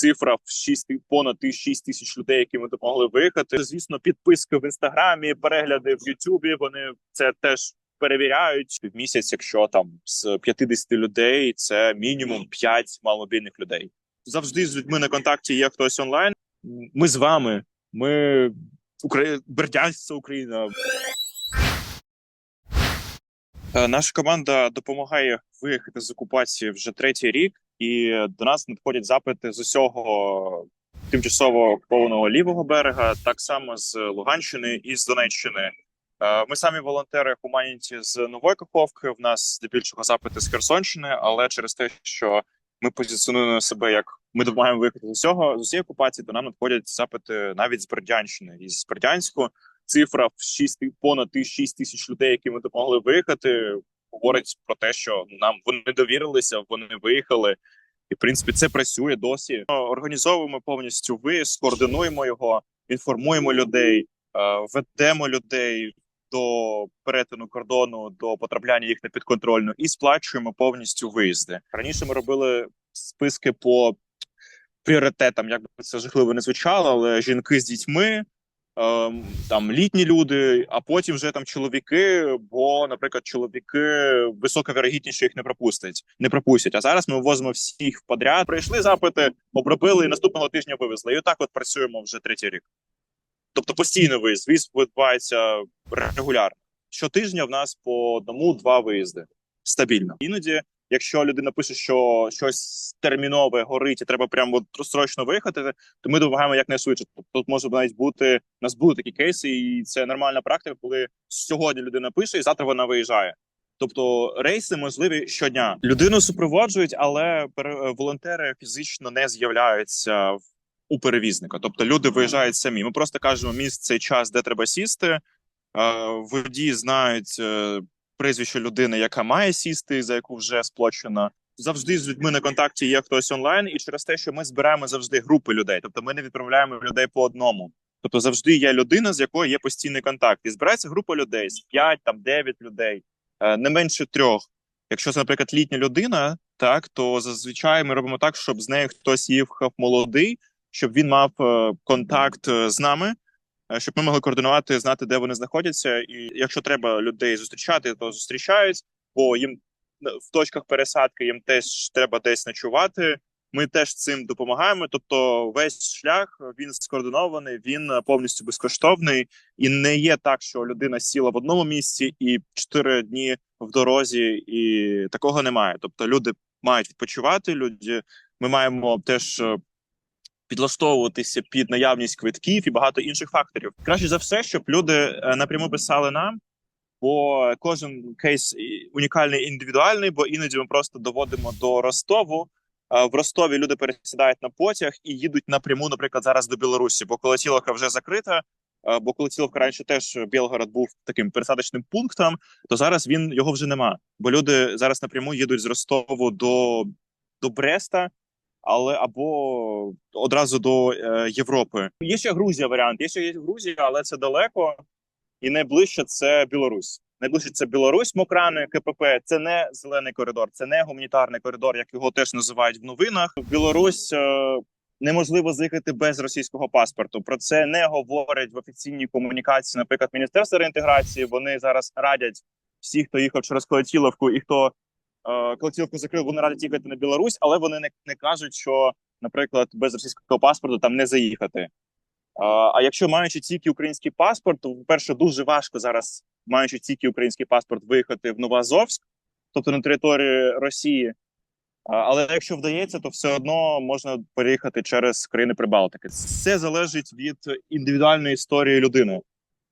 цифра в 6, понад 6 тисяч людей, які ми допомогли виїхати. Звісно, підписки в інстаграмі, перегляди в Ютубі. Вони це теж перевіряють в місяць. Якщо там з 50 людей, це мінімум 5 маломобільних людей. Завжди з людьми на контакті є хтось онлайн. Ми з вами. Ми Украї... Бердянськ, Україна. Е, Наша команда допомагає виїхати з окупації вже третій рік, і до нас надходять запити з усього тимчасово окупованого лівого берега, так само з Луганщини і з Донеччини. Е, Ми самі волонтери Хуманіті з Нової Каховки. В нас здебільшого запити з Херсонщини, але через те, що ми позиціонуємо себе як ми допомагаємо виїхати з усього з усієї окупації, то нам надходять запити навіть з Бердянщини і з Бердянську. Цифра в 6, понад 6 тисяч людей, які ми допомогли виїхати, говорить про те, що нам вони довірилися, вони виїхали, і в принципі це працює досі. Організовуємо повністю виїзд, координуємо його, інформуємо людей, е, ведемо людей до перетину кордону, до потрапляння їх на підконтрольну і сплачуємо повністю виїзди. Раніше ми робили списки по пріоритетам, як би це жахливо не звучало, але жінки з дітьми. Ем, Там літні люди, а потім вже там чоловіки. Бо, наприклад, чоловіки висока вірогідність, що їх не пропустять, не пропустять. А зараз ми вивозимо всіх подряд. Прийшли запити, обробили і наступного тижня вивезли. І отак от працюємо вже третій рік. Тобто постійно виїзд. Виїзд відбувається регулярно. Щотижня в нас по одному-два виїзди стабільно. Іноді, якщо людина пише, що щось термінове горить, і треба прямо от срочно виїхати, то ми допомагаємо якнайшвидше. Тобто тут може навіть бути у нас були такі кейси, і це нормальна практика, коли сьогодні людина пише, і завтра вона виїжджає. Тобто рейси можливі щодня. Людину супроводжують, але волонтери фізично не з'являються у перевізника. Тобто люди виїжджають самі. Ми просто кажемо місце і час, де треба сісти. Е, Водії знають е, прізвище людини, яка має сісти, за яку вже сплачено. Завжди з людьми на контакті є хтось онлайн, і через те, що ми збираємо завжди групи людей. Тобто ми не відправляємо людей по одному. Тобто завжди є людина, з якою є постійний контакт. І збирається група людей з 5, там 9 людей, е, не менше трьох. Якщо це, наприклад, літня людина, так то зазвичай ми робимо так, щоб з нею хтось їхав молодий, щоб він мав е, контакт е, з нами, щоб ми могли координувати, знати, де вони знаходяться. І якщо треба людей зустрічати, то зустрічають, бо їм е, в точках пересадки їм теж треба десь ночувати. Ми теж цим допомагаємо. Тобто, весь шлях він скоординований, він е, повністю безкоштовний, і не є так, що людина сіла в одному місці і чотири дні в дорозі, і такого немає. Тобто, люди мають відпочивати. Люди ми маємо теж е, підлаштовуватися під наявність квитків і багато інших факторів. Краще за все, щоб люди е, напряму писали нам, бо кожен кейс унікальний індивідуальний, бо іноді ми просто доводимо до Ростову. Е, В Ростові люди пересідають на потяг і їдуть напряму, наприклад, зараз до Білорусі, бо Колотіловка вже закрита. е, Бо Колотіловка раніше теж Білгород був таким пересадочним пунктом, то зараз він його вже нема. Бо люди зараз напряму їдуть з Ростову до, до Бреста, але або одразу до е, Європи. Є ще Грузія варіант. Є ще є Грузія, але це далеко. І найближче це Білорусь. Найближче це Білорусь, Мокрани, КПП. Це не зелений коридор, це не гуманітарний коридор, як його теж називають в новинах. В Білорусь е, неможливо заїхати без російського паспорту. Про це не говорять в офіційній комунікації. Наприклад, Міністерство реінтеграції. Вони зараз радять всіх, хто їхав через Колотіловку і хто е, Колотіловку закрив, вони радять їхати на Білорусь, але вони не, не кажуть, що, наприклад, без російського паспорту там не заїхати. А, а якщо маючи тільки український паспорт, то по-перше, дуже важко зараз, маючи тільки український паспорт, виїхати в Новоазовськ, тобто на території Росії. Але якщо вдається, то все одно можна переїхати через країни Прибалтики. Все залежить від індивідуальної історії людини, е,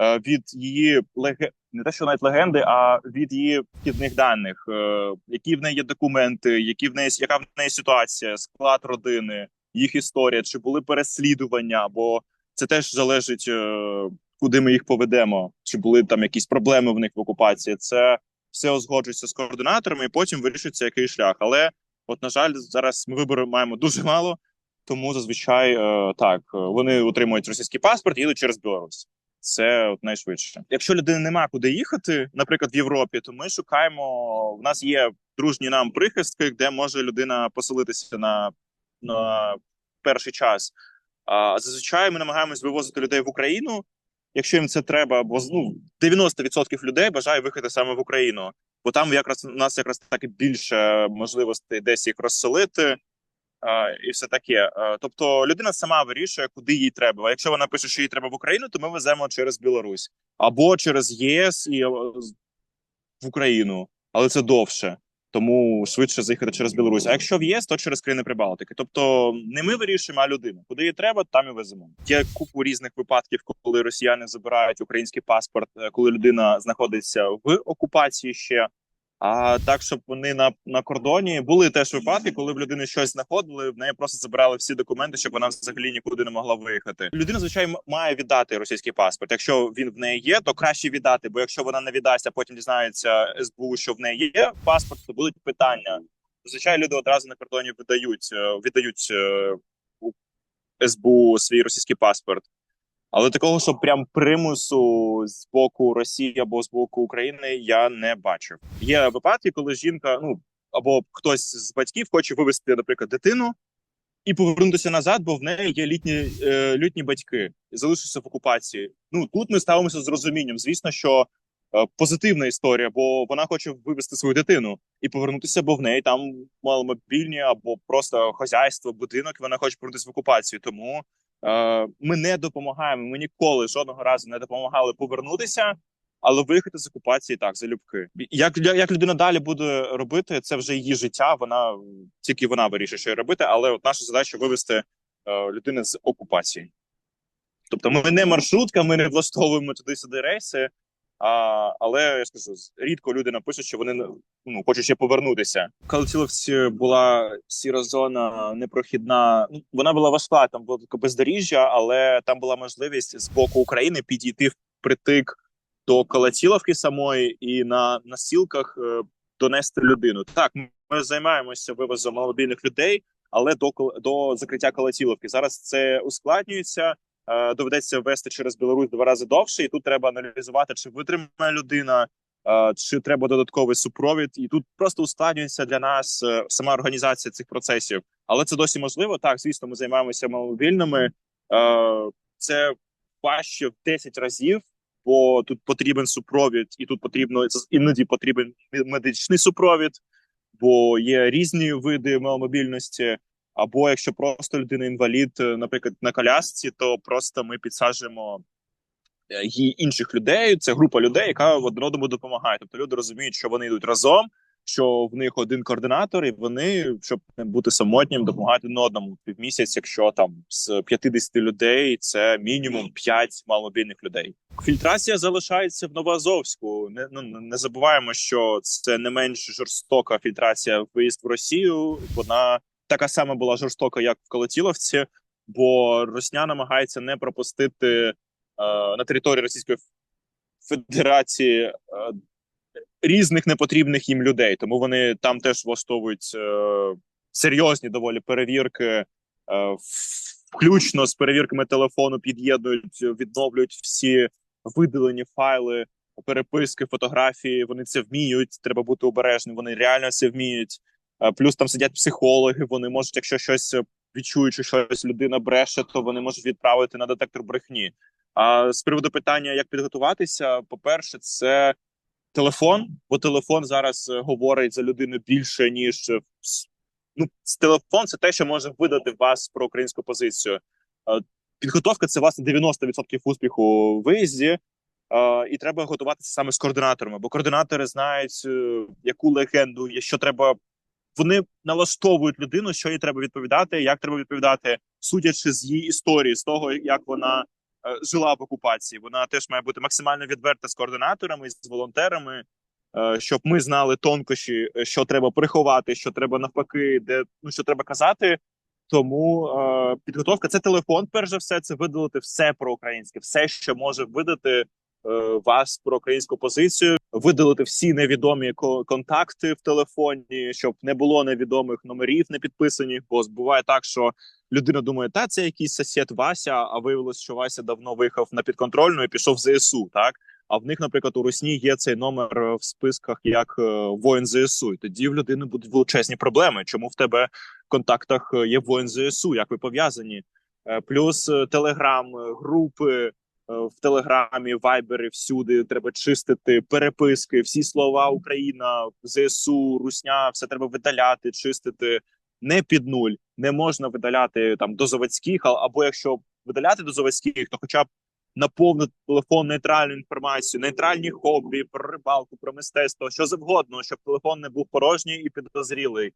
від її леге... не те, що навіть легенди, а від її вхідних даних, е, які в неї є документи, які в неї яка в неї ситуація, склад родини, їх історія, чи були переслідування, бо це теж залежить, е, куди ми їх поведемо, чи були там якісь проблеми в них в окупації. Це все узгоджується з координаторами, і потім вирішується який шлях. Але, от, на жаль, зараз ми вибору маємо дуже мало, тому зазвичай е, так вони отримують російський паспорт і їдуть через Білорусь. Це от найшвидше. Якщо людини нема куди їхати, наприклад, в Європі, то ми шукаємо. В нас є дружні нам прихистки, де може людина поселитися на, на перший час. А зазвичай ми намагаємось вивозити людей в Україну, якщо їм це треба, бо ну 90% людей бажає виїхати саме в Україну, бо там якраз у нас якраз таки більше можливостей десь їх розселити. І все таке. Тобто людина сама вирішує, куди їй треба. А якщо вона пише, що їй треба в Україну, то ми веземо через Білорусь або через ЄС і в Україну, але це довше, тому швидше заїхати через Білорусь. А якщо в ЄС, то через країни Прибалтики. Тобто не ми вирішуємо, а людина. Куди їй треба, там і веземо. Є купу різних випадків, коли росіяни забирають український паспорт, е, коли людина знаходиться в окупації ще. А так, щоб вони на на кордоні були теж випадки, коли в людини щось знаходили, в неї просто забирали всі документи, щоб вона взагалі нікуди не могла виїхати. Людина звичайно має віддати російський паспорт. Якщо він в неї є, то краще віддати. Бо якщо вона не віддасть, а потім дізнається СБУ, що в неї є паспорт, то будуть питання. Звичайно, люди одразу на кордоні видають е, віддають е, СБУ свій російський паспорт. Але такого, щоб прям примусу з боку Росії або з боку України я не бачив. Є випадки, коли жінка, ну або хтось з батьків хоче вивезти, наприклад, дитину і повернутися назад, бо в неї є літні е, літні батьки і залишиться в окупації. Ну тут ми ставимося з розумінням. Звісно, що е, позитивна історія, бо вона хоче вивезти свою дитину і повернутися, бо в неї там маломобільні або просто хазяйство, будинок. Вона хоче повернутися в окупацію, тому. Е, ми не допомагаємо. Ми ніколи жодного разу не допомагали повернутися, але виїхати з окупації так залюбки. Як як людина далі буде робити, це вже її життя. Вона тільки вона вирішує, що робити. Але от наша задача вивести е, людину з окупації. Тобто, ми не маршрутка, ми не влаштовуємо туди-сюди рейси. А, Але я скажу, рідко люди напишуть, що вони ну хочуть ще повернутися. Коли була сіра зона непрохідна. Ну вона була важка, там було таке бездоріжжя, але там була можливість з боку України підійти впритик до Калатіловки самої і на насілках е, донести людину. Так, ми займаємося вивозом маломобільних людей, але до до закриття Калатіловки зараз це ускладнюється. Е, доведеться ввести через Білорусь два рази довше, і тут треба аналізувати, чи витримає людина, е, чи треба додатковий супровід, і тут просто ускладнюється для нас е, сама організація цих процесів. Але це досі можливо. Так, звісно, ми займаємося маломобільними. Це важче в 10 разів, бо тут потрібен супровід, і тут потрібно іноді потрібен медичний супровід, бо є різні види маломобільності. Або якщо просто людина інвалід, е, наприклад, на колясці, то просто ми підсаджуємо е, її інших людей. Це група людей, яка один одному допомагає. Тобто люди розуміють, що вони йдуть разом, що в них один координатор, і вони, щоб не бути самотнім, допомагають один одному півмісяць, якщо там з 50 людей це мінімум 5 маломобільних людей. Фільтрація залишається в Новоазовську. Не ну не забуваємо, що це не менш жорстока фільтрація виїзд в Росію. Вона така сама була жорстока, як в Колотіловці, бо Росня намагається не пропустити е, на території Російської Федерації е, різних непотрібних їм людей. Тому вони там теж влаштовують е, серйозні доволі перевірки, е, включно з перевірками телефону, під'єднують, відновлюють всі видалені файли. Переписки, фотографії, вони це вміють. Треба бути обережним. Вони реально це вміють. Е, плюс там сидять психологи. Вони можуть, якщо щось е, відчують, що щось людина бреше, то вони можуть відправити на детектор брехні. А з приводу питання, як підготуватися, по перше, це телефон, бо телефон зараз е, говорить за людину більше ніж ну телефон. Це те, що може видати вас про українську позицію. Підготовка це власне 90% успіху у виїзді. І треба готуватися саме з координаторами, бо координатори знають, яку легенду, що треба вони налаштовують людину, що їй треба відповідати, як треба відповідати, судячи з її історії, з того, як вона е, жила в окупації. Вона теж має бути максимально відверта з координаторами, з волонтерами, е, щоб ми знали тонкощі, е, що треба приховати, що треба навпаки, де ну що треба казати. Тому е, підготовка це телефон. Перш за все, це видалити все про українське, все, що може видати вас про українську позицію, видалити всі невідомі контакти в телефоні, щоб не було невідомих номерів, не підписані. Бо буває так, що людина думає, та це якийсь сосед Вася, а виявилось, що Вася давно виїхав на підконтрольну і пішов в ЗСУ. Так А в них, наприклад, у Русні є цей номер в списках як воїн ЗСУ. І тоді в людини будуть величезні проблеми. Чому в тебе в контактах є воїн ЗСУ? Як ви пов'язані? Плюс телеграм, групи в Телеграмі, Вайбері, всюди треба чистити переписки, всі слова Україна, ЗСУ, Русня, все треба видаляти, чистити не під нуль. Не можна видаляти там до заводських, або якщо видаляти до заводських, то хоча б наповнити телефон нейтральну інформацію, нейтральні хобі, про рибалку, про мистецтво, що завгодно, щоб телефон не був порожній і підозрілий.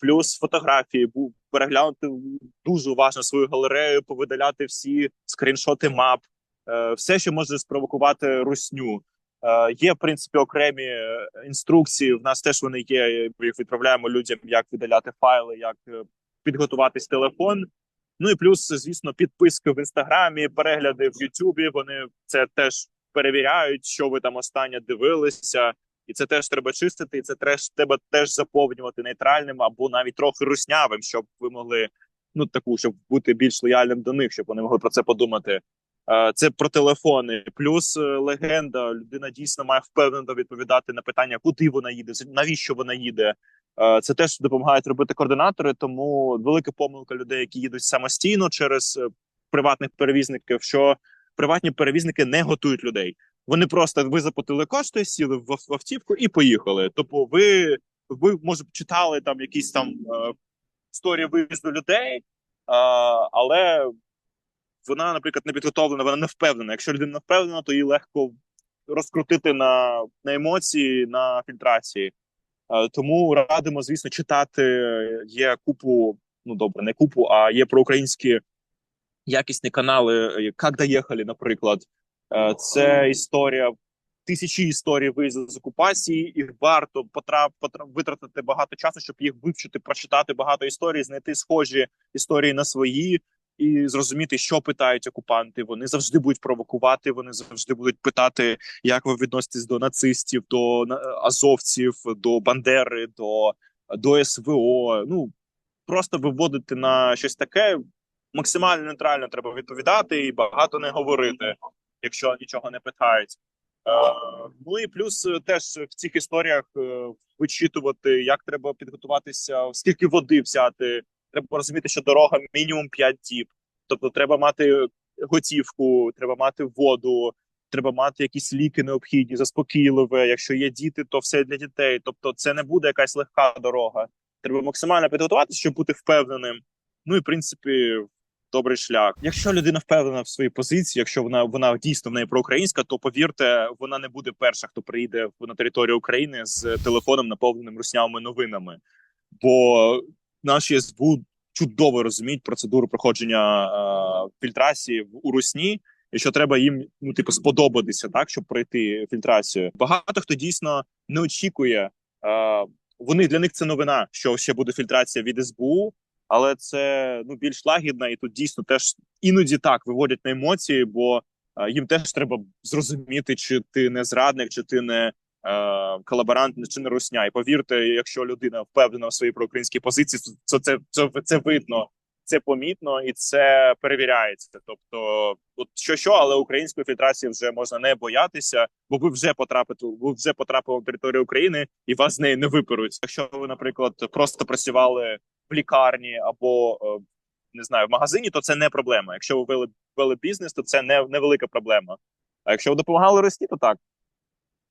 Плюс фотографії переглянути дуже уважно свою галерею, повидаляти всі скріншоти мап, Е, все, що може спровокувати русню. Е, є в принципі окремі е, інструкції. В нас теж вони є. Ми їх відправляємо людям, як видаляти файли, як підготуватись телефон. Ну і плюс, звісно, підписки в інстаграмі, перегляди в Ютубі. Вони це теж перевіряють, що ви там останнє дивилися, і це теж треба чистити. І це теж треба теж заповнювати нейтральним або навіть трохи руснявим, щоб ви могли ну таку, щоб бути більш лояльним до них, щоб вони могли про це подумати. Це про телефони, плюс е, легенда. Людина дійсно має впевнено відповідати на питання, куди вона їде, навіщо вона їде. Це теж допомагають робити координатори. Тому велика помилка людей, які їдуть самостійно через е, приватних перевізників. Що приватні перевізники не готують людей. Вони просто ви заплатили кошти, сіли в автівку і поїхали. Тобто, ви ви може читали там якісь там е, історії виїзду людей, але вона, наприклад, не підготовлена, вона не впевнена. Якщо людина не впевнена, то її легко розкрутити на на емоції, на фільтрації. Е, тому радимо, звісно, читати. Є купу, ну добре, не купу, а є проукраїнські якісні канали, як доїхали, наприклад. Е, це історія. Тисячі історій виїзду з окупації, і варто потрап, потрап витратити багато часу, щоб їх вивчити, прочитати багато історій, знайти схожі історії на свої, і зрозуміти, що питають окупанти. Вони завжди будуть провокувати. Вони завжди будуть питати, як ви відноситесь до нацистів, до азовців, до Бандери, до до СВО. Ну просто виводити на щось таке максимально нейтрально треба відповідати і багато не говорити, якщо нічого не питають. Е, ну і плюс теж в цих історіях е, вичитувати, як треба підготуватися, скільки води взяти треба розуміти, що дорога мінімум 5 діб. Тобто, треба мати готівку, треба мати воду, треба мати якісь ліки необхідні, заспокійливе. Якщо є діти, то все для дітей. Тобто, це не буде якась легка дорога. Треба максимально підготуватися, щоб бути впевненим. Ну і в принципі. Добрий шлях. Якщо людина впевнена в своїй позиції, якщо вона вона дійсно в неї проукраїнська, то повірте, вона не буде перша, хто приїде на територію України з телефоном, наповненим руснявими новинами. Бо наші СБУ чудово розуміють процедуру проходження е, фільтрації у русні, і що треба їм ну типу сподобатися, так щоб пройти фільтрацію. Багато хто дійсно не очікує. Е, вони для них це новина, що ще буде фільтрація від СБУ, але це ну більш лагідна, і тут дійсно теж іноді так виводять на емоції, бо е, їм теж треба зрозуміти, чи ти не зрадник, чи ти не колаборант чи не русня. І повірте, якщо людина впевнена в своїй проукраїнській позиції, то це це, це видно, це помітно і це перевіряється. Тобто, от що що, але української фільтрації вже можна не боятися, бо ви вже потрапите, ви вже потрапили в територію України і вас з неї не виперуть. Якщо ви, наприклад, просто працювали в лікарні або е, не знаю в магазині, то це не проблема. Якщо ви вели вели бізнес, то це не невелика проблема. А якщо ви допомагали Росії, то так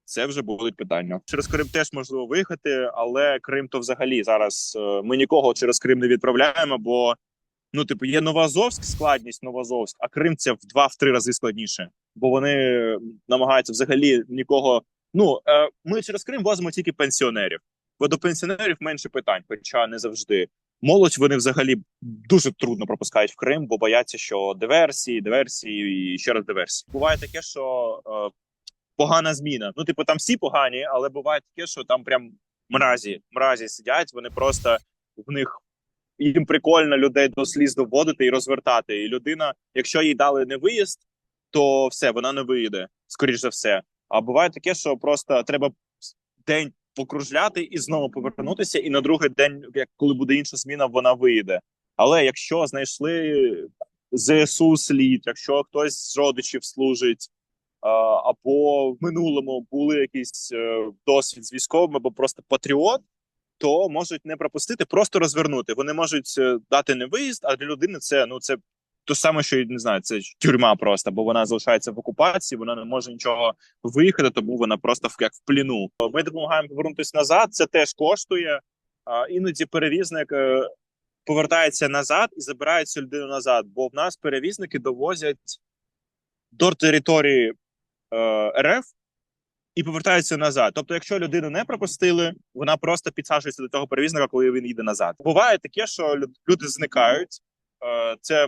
це вже будуть питання. Через Крим теж можливо виїхати, але Крим то взагалі зараз е, ми нікого через Крим не відправляємо, бо ну, типу, є Новоазовськ, складність Новоазовськ, а Крим це в два-три рази складніше, бо вони намагаються взагалі нікого. Ну е, ми через Крим возимо тільки пенсіонерів, бо до пенсіонерів менше питань, хоча не завжди. Молодь вони взагалі дуже трудно пропускають в Крим, бо бояться, що диверсії, диверсії і ще раз диверсії. Буває таке, що е, погана зміна. Ну, типу, там всі погані, але буває таке, що там прям мразі, мразі сидять. Вони просто в них їм прикольно людей до сліз доводити і розвертати. І людина, якщо їй дали не виїзд, то все вона не виїде, скоріш за все. А буває таке, що просто треба день покружляти і знову повернутися. І на другий день, як коли буде інша зміна, вона виїде. Але якщо знайшли ЗСУ слід, якщо хтось з родичів служить або в минулому були якийсь е, досвід з військовим, або просто патріот, то можуть не пропустити, просто розвернути. Вони можуть е, дати не виїзд, а для людини це ну це то саме, що не знаю, це тюрма просто, бо вона залишається в окупації, вона не може нічого виїхати, тому вона просто як в пліну. Ми допомагаємо повернутися назад. Це теж коштує. А іноді перевізник е, повертається назад і забирає цю людину назад. Бо в нас перевізники довозять до території е, РФ і повертаються назад. Тобто, якщо людину не пропустили, вона просто підсаджується до того перевізника, коли він їде назад. Буває таке, що люди зникають. Е, Це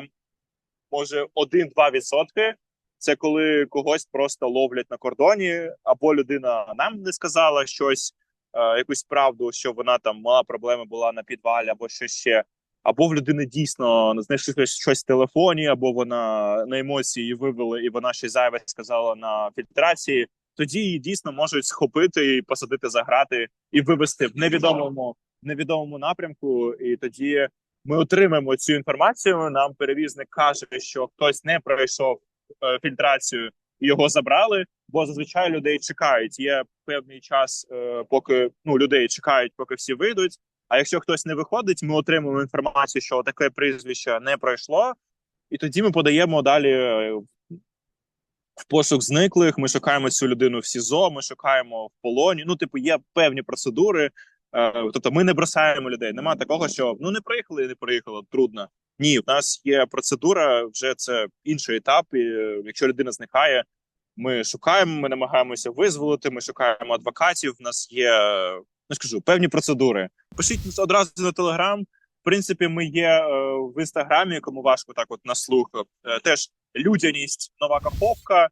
може 1-2 відсотки. Це коли когось просто ловлять на кордоні, або людина нам не сказала щось, е, якусь правду, що вона там мала проблеми, була на підвалі, або що ще. Або в людини дійсно знайшли щось- щось в телефоні, або вона на емоції її вивели, і вона щось зайве сказала на фільтрації. Тоді її дійсно можуть схопити і посадити за грати і вивести в невідомому невідомому напрямку. І тоді ми отримаємо цю інформацію. Нам перевізник каже, що хтось не пройшов е, фільтрацію і його забрали. Бо зазвичай людей чекають. Є певний час, е, поки ну людей чекають, поки всі вийдуть. А якщо хтось не виходить, ми отримуємо інформацію, що таке прізвище не пройшло, і тоді ми подаємо далі е, в пошук зниклих. Ми шукаємо цю людину в СІЗО, ми шукаємо в полоні. Ну, типу, є певні процедури. Е, тобто, ми не бросаємо людей. Нема такого, що ну не приїхали, не приїхало, трудно. Ні, в нас є процедура, вже це інший етап. І е, якщо людина зникає, ми шукаємо, ми намагаємося визволити. Ми шукаємо адвокатів. В нас є ну скажу певні процедури. Пишіть одразу на телеграм. В принципі, ми є е, в інстаграмі, кому важко так, от на слух. Е, теж людяність, нова каховка. Е,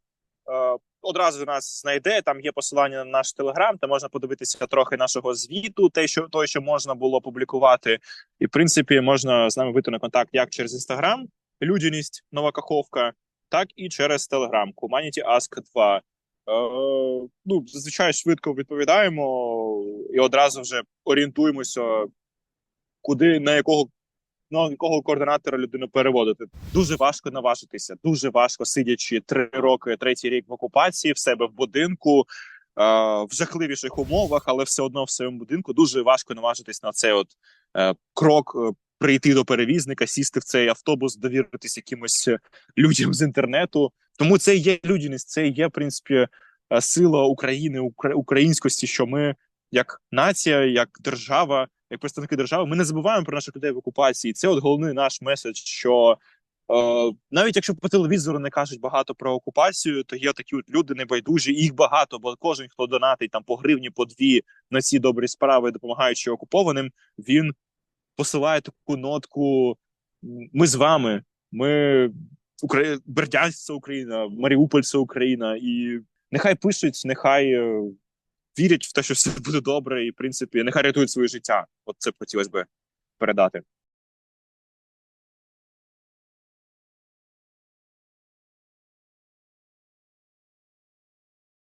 одразу нас знайде. Там є посилання на наш телеграм, там можна подивитися трохи нашого звіту, те, що той, що можна було публікувати. І в принципі можна з нами вийти на контакт як через інстаграм, людяність, нова каховка, так і через телеграм Humanity Ask 2. Е, ну, зазвичай швидко відповідаємо і одразу вже орієнтуємося, куди на якого на якого координатора людину переводити. Дуже важко наважитися, дуже важко сидячи три роки, третій рік в окупації в себе в будинку. е, В жахливіших умовах, але все одно в своєму будинку дуже важко наважитись на цей от е, крок е, прийти до перевізника, сісти в цей автобус, довіритись якимось людям з інтернету. Тому це є людяність, це є в принципі е, сила України, українськості, що ми як нація, як держава, як представники держави, ми не забуваємо про наших людей в окупації. Це от головний наш меседж, що е, навіть якщо по телевізору не кажуть багато про окупацію, то є такі от люди небайдужі, їх багато, бо кожен, хто донатить там по гривні, по дві на ці добрі справи, допомагаючи окупованим, він посилає таку нотку. Ми з вами, ми Украї... Бердянськ це Україна, Маріуполь це Україна, і нехай пишуть, нехай е, вірять в те, що все буде добре, і в принципі нехай рятують своє життя. От це б хотілося би передати.